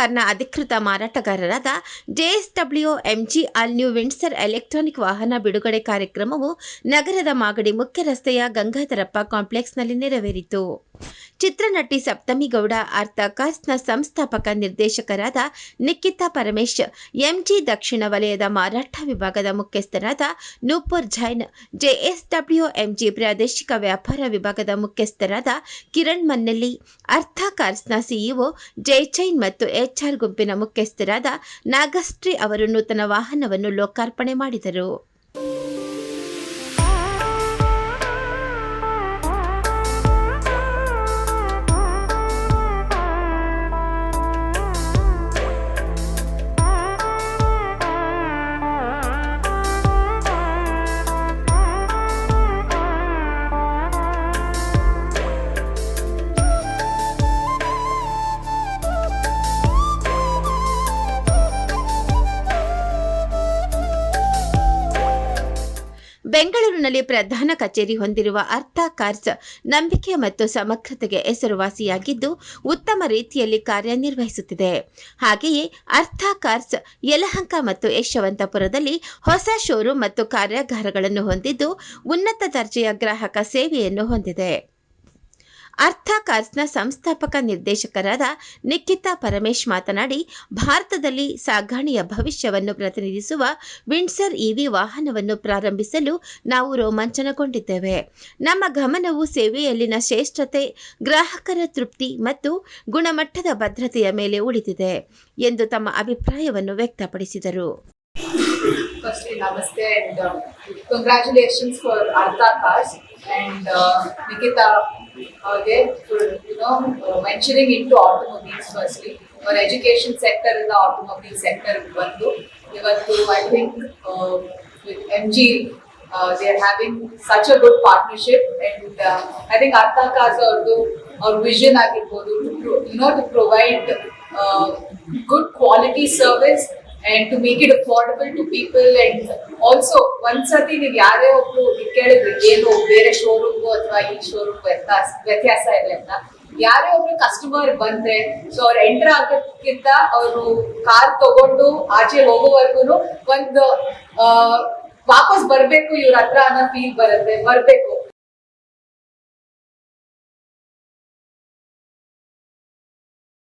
ಕಾರ್ನ ಅಧಿಕೃತ ಮಾರಾಟಗಾರರಾದ JSW MG all new Windsor electronic ವಾಹನ ಬಿಡುಗಡೆ ಕಾರ್ಯಕ್ರಮವು ನಗರದ ಮಾಗಡಿ ಮುಖ್ಯ ರಸ್ತೆಯ ಗಂಗಾಧರಪ್ಪ ಕಾಂಪ್ಲೆಕ್ಸ್ನಲ್ಲಿ ನೆರವೇರಿತು. ಚಿತ್ರನಟಿ ಸಪ್ತಮಿ ಗೌಡ ಅರ್ಥ ಕಾರ್ಸ್ನ ಸಂಸ್ಥಾಪಕ ನಿರ್ದೇಶಕರಾದ ನಿಖಿತಾ ಪರಮೇಶ್ ಎಂಜಿ ದಕ್ಷಿಣ ವಲಯದ ಮಾರಾಟ ವಿಭಾಗದ ಮುಖ್ಯಸ್ಥರಾದ ನೂಪುರ್ ಜೈನ್, ಜೆಎಸ್ಡಬ್ಲ್ಯೂ ಎಂಜಿ ಪ್ರಾದೇಶಿಕ ವ್ಯಾಪಾರ ವಿಭಾಗದ ಮುಖ್ಯಸ್ಥರಾದ ಕಿರಣ್ ಮನ್ನೆಲ್ಲಿ ಅರ್ಥ ಕಾರ್ಸ್ನ ಸಿಇಒ ಜೈಚೈನ್ ಮತ್ತು ಎಚ್ಆರ್ ಗುಂಪಿನ ಮುಖ್ಯಸ್ಥರಾದ ನಾಗಶ್ರೀ ಅವರು ನೂತನ ವಾಹನವನ್ನು ಲೋಕಾರ್ಪಣೆ ಮಾಡಿದರು. ಬೆಂಗಳೂರಿನಲ್ಲಿ ಪ್ರಧಾನ ಕಚೇರಿ ಹೊಂದಿರುವ ಅರ್ಥ ಕಾರ್ಸ್ ನಂಬಿಕೆ ಮತ್ತು ಸಮಗ್ರತೆಗೆ ಹೆಸರುವಾಸಿಯಾಗಿದ್ದು ಉತ್ತಮ ರೀತಿಯಲ್ಲಿ ಕಾರ್ಯನಿರ್ವಹಿಸುತ್ತಿದೆ. ಹಾಗೆಯೇ ಅರ್ಥ ಕಾರ್ಸ್ ಯಲಹಂಕ ಮತ್ತು ಯಶವಂತಪುರದಲ್ಲಿ ಹೊಸ ಶೋರೂಮ್ ಮತ್ತು ಕಾರ್ಯಾಗಾರಗಳನ್ನು ಹೊಂದಿದ್ದು ಉನ್ನತ ದರ್ಜೆಯ ಗ್ರಾಹಕ ಸೇವೆಯನ್ನು ಹೊಂದಿದೆ. ಅರ್ಥ ಕಾರ್ಸ್ನ ಸಂಸ್ಥಾಪಕ ನಿರ್ದೇಶಕರಾದ ನಿಖಿತಾ ಪರಮೇಶ್ ಮಾತನಾಡಿ ಭಾರತದಲ್ಲಿ ಸಾಗಣೆಯ ಭವಿಷ್ಯವನ್ನು ಪ್ರತಿನಿಧಿಸುವ ವಿಂಡ್ಸರ್ ಇವಿ ವಾಹನವನ್ನು ಪ್ರಾರಂಭಿಸಲು ನಾವು ರೋಮಾಂಚನಗೊಂಡಿದ್ದೇವೆ. ನಮ್ಮ ಗಮನವು ಸೇವೆಯಲ್ಲಿನ ಶ್ರೇಷ್ಠತೆ ಗ್ರಾಹಕರ ತೃಪ್ತಿ ಮತ್ತು ಗುಣಮಟ್ಟದ ಭದ್ರತೆಯ ಮೇಲೆ ಉಳಿದಿದೆ ಎಂದು ತಮ್ಮ ಅಭಿಪ್ರಾಯವನ್ನು ವ್ಯಕ್ತಪಡಿಸಿದರು. Firstly, namaste and uh, congratulations for Artha Cars and uh, Nikita uh, there for you know uh, venturing into automobiles. Firstly, our education sector in the automobile sector ಬಂದು ಇವತ್ತು I think uh, with MG uh, they are having such a good partnership and uh, I think Artha Cars ಅವ್ರದ್ದು ಅವ್ರ vision ಆಗಿರ್ಬೋದು to pro- you know to provide uh, good quality service and to make it affordable to people and also ಒಂದ್ಸತಿ ನೀವು ಯಾರೇ ಒಬ್ರು ನೀವ್ ಕೇಳಿದ್ರಿ ಏನು ಬೇರೆ ಶೋರೂಮ್ ಅಥವಾ ಈ ಶೋರೂಮ್ ವ್ಯತ್ಯಾಸ ವ್ಯತ್ಯಾಸ ಇದೆ ಅಂತ. ಯಾರೇ ಒಬ್ರು ಕಸ್ಟಮರ್ ಬಂದ್ರೆ ಸೊ ಅವ್ರು ಎಂಟರ್ ಆಗೋದಕ್ಕಿಂತ ಅವರು ಕಾರ್ ತಗೊಂಡು ಆಚೆ ಹೋಗೋವರೆಗೂ ಒಂದು ವಾಪಸ್ ಬರ್ಬೇಕು ಇವ್ರ ಹತ್ರ ಅನ್ನೋ ಫೀಲ್ ಬರುತ್ತೆ, ಬರ್ಬೇಕು.